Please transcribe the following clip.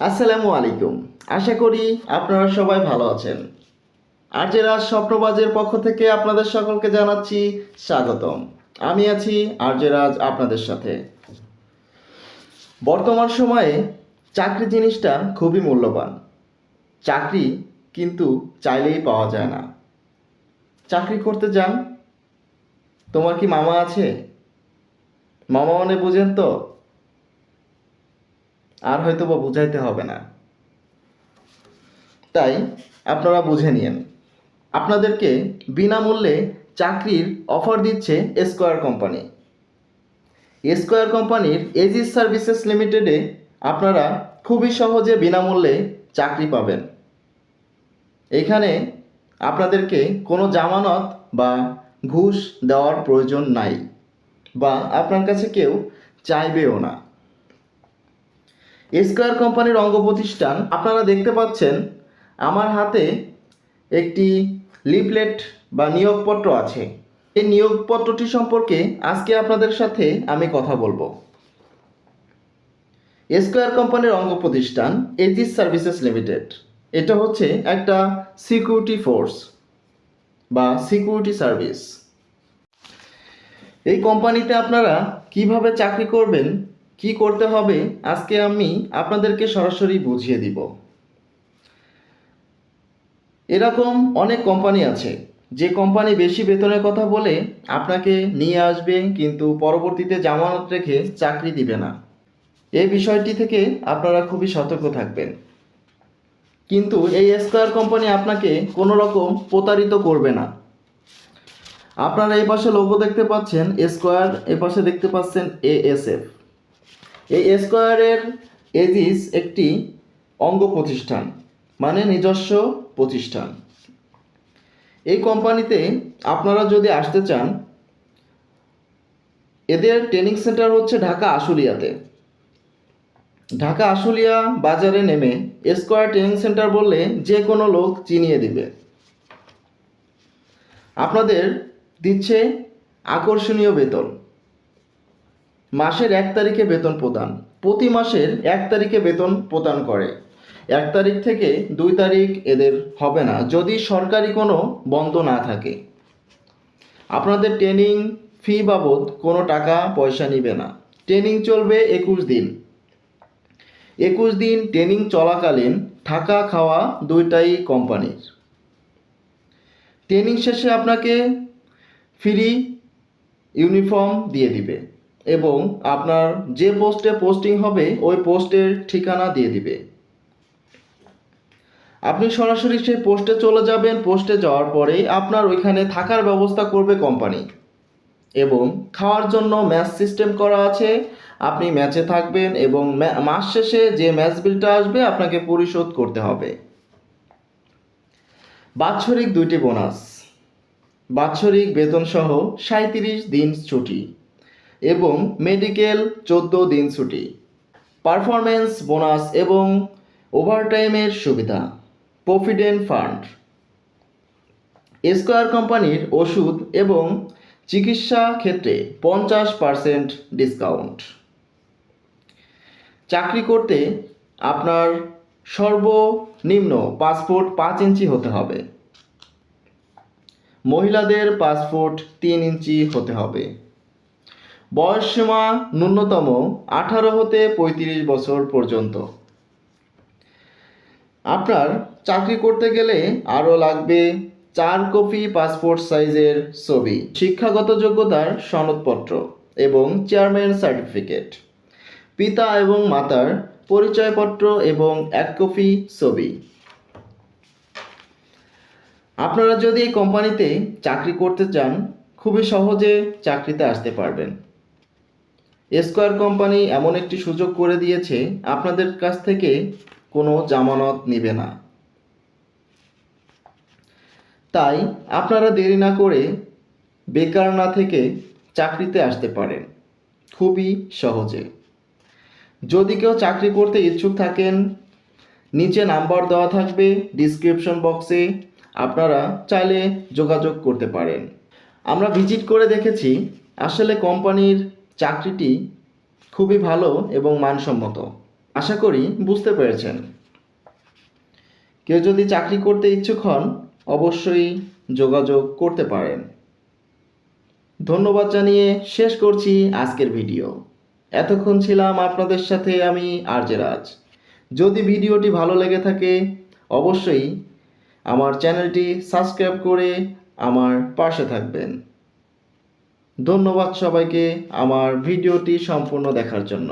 আসসালামু আলাইকুম। আশা করি আপনারা সবাই ভালো আছেন। আর্যেরাজ স্বপ্নবাজের পক্ষ থেকে আপনাদের সকলকে জানাচ্ছি স্বাগতম। আমি আছি আর্যেরাজ আপনাদের সাথে। বর্তমান সময়ে চাকরি জিনিসটা খুবই মূল্যবান। চাকরি কিন্তু চাইলেই পাওয়া যায় না। চাকরি করতে যান। তোমার কি মামা আছে? মামা মানে বুঝেন তো? আর হয়তো বা বুঝাইতে হবে না। তাই আপনারা বুঝে নিন আপনাদেরকে বিনামূল্যে চাকরির অফার দিচ্ছে স্কোয়ার কোম্পানি স্কোয়ার কোম্পানির এজিস সার্ভিসেস লিমিটেডে আপনারা খুবই সহজে বিনামূল্যে চাকরি পাবেন। এখানে আপনাদেরকে কোনো জামানত বা ঘুষ দেওয়ার প্রয়োজন নাই বা আপনার কাছে কেউ চাইবেও না। স্কোয়ার কোম্পানির অঙ্গ প্রতিষ্ঠান, আপনারা দেখতে পাচ্ছেন আমার হাতে একটি লিফলেট বা নিয়োগপত্র আছে। এই নিয়োগপত্রটি সম্পর্কে আজকে আপনাদের সাথে আমি কথা বলব। স্কোয়ার কোম্পানির অঙ্গ প্রতিষ্ঠান এজিস সার্ভিসেস লিমিটেড এটা হচ্ছে একটা সিকিউরিটি ফোর্স বা সিকিউরিটি সার্ভিস এই কোম্পানিতে আপনারা কীভাবে চাকরি করবেন কি করতে হবে? আজকে আমি আপনাদেরকে সরাসরি বুঝিয়ে দিব। এরকম অনেক কোম্পানি আছে। যে কোম্পানি বেশি বেতনের কথা বলে আপনাকে নিয়ে আসবে, কিন্তু পরবর্তীতে জামানত রেখে চাকরি দিবে না। এই বিষয়টি থেকে আপনারা খুবই সতর্ক থাকবেন। কিন্তু এই স্কোয়ার কোম্পানি আপনাকে কোনো রকম প্রতারিত করবে না। আপনারা এই পাশে লোগো দেখতে পাচ্ছেন স্কোয়ার এ পাশে দেখতে পাচ্ছেন এএসএফ এই স্কোয়ারের এজিস একটি অঙ্গ প্রতিষ্ঠান মানে নিজস্ব প্রতিষ্ঠান। এই কোম্পানিতে আপনারা যদি আসতে চান, এদের ট্রেনিং সেন্টার হচ্ছে ঢাকা আশুলিয়াতে। ঢাকা আশুলিয়া বাজারে নেমে স্কোয়ার ট্রেনিং সেন্টার বললে যে কোনো লোক চিনিয়ে দিবে। আপনাদের দিচ্ছে আকর্ষণীয় বেতন। মাসের এক তারিখে বেতন প্রদান। প্রতি মাসের এক তারিখে বেতন প্রদান করে। এক তারিখ থেকে দুই তারিখ এদের হবে না, যদি সরকারি কোনো বন্ধ না থাকে। আপনাদের ট্রেনিং ফি বাবদ কোনো টাকা পয়সা নিবে না। ট্রেনিং চলবে একুশ দিন। একুশ দিন ট্রেনিং চলাকালীন থাকা খাওয়া দুইটাই কোম্পানির। ট্রেনিং শেষে আপনাকে ফ্রি ইউনিফর্ম দিয়ে দিবে। এবং আপনার যে পোস্টে পোস্টিং হবে, ওই পোস্টের ঠিকানা দিয়ে দিবে। আপনি সরাসরি সেই পোস্টে চলে যাবেন, পোস্টে যাওয়ার পরেই আপনার ওইখানে থাকার ব্যবস্থা করবে কোম্পানি এবং খাওয়ার জন্য ম্যাচ সিস্টেম করা আছে, আপনি ম্যাচে থাকবেন এবং মাস শেষে যে ম্যাচ বিলটা আসবে, আপনাকে পরিশোধ করতে হবে। বাৎসরিক দুইটি বোনাস বাৎসরিক বেতন সহ সাঁত্রিশ দিন ছুটি। এবং মেডিকেল চোদ্দ দিন ছুটি। পারফরমেন্স বোনাস এবং ওভারটাইমের সুবিধা। Provident fund. স্কোয়ার কোম্পানির ওষুধ এবং চিকিৎসা ক্ষেত্রে পঞ্চাশ পার্সেন্ট ডিসকাউন্ট। চাকরি করতে আপনার সর্বনিম্ন পাসপোর্ট পাঁচ ইঞ্চি হতে হবে। মহিলাদের পাসপোর্ট তিন ইঞ্চি হতে হবে। বয়সসীমা ন্যূনতম আঠারো হতে পঁয়ত্রিশ বছর পর্যন্ত। আপনার চাকরি করতে গেলে আরও লাগবে চার কপি পাসপোর্ট সাইজের ছবি, শিক্ষাগত যোগ্যতার সনদপত্র এবং চেয়ারম্যান সার্টিফিকেট। পিতা এবং মাতার পরিচয়পত্র এবং এক কপি ছবি। আপনারা যদি এই কোম্পানিতে চাকরি করতে চান, খুবই সহজে চাকরিতে আসতে পারবেন। স্কোয়ার কোম্পানি এমন একটি সুযোগ করে দিয়েছে, আপনাদের কাছ থেকে কোনো জামানত নেবে না। তাই আপনারা দেরি না করে বেকার না থেকে চাকরিতে আসতে পারেন। খুবই সহজে। যদি কেউ চাকরি করতে ইচ্ছুক থাকেন, নিচে নাম্বার দেওয়া থাকবে ডিসক্রিপশন বক্সে, আপনারা চাইলে যোগাযোগ করতে পারেন। আমরা ভিজিট করে দেখেছি, আসলে কোম্পানির চাকরিটি খুবই ভালো এবং মানসম্মত। আশা করি বুঝতে পেরেছেন। কেউ যদি চাকরি করতে ইচ্ছুক হন, অবশ্যই যোগাযোগ করতে পারেন। ধন্যবাদ জানিয়ে শেষ করছি আজকের ভিডিও। এতক্ষণ ছিলাম আপনাদের সাথে আমি আরজে রাজ যদি ভিডিওটি ভালো লেগে থাকে, অবশ্যই আমার চ্যানেলটি সাবস্ক্রাইব করে আমার পাশে থাকবেন। ধন্যবাদ সবাইকে আমার ভিডিওটি সম্পূর্ণ দেখার জন্য।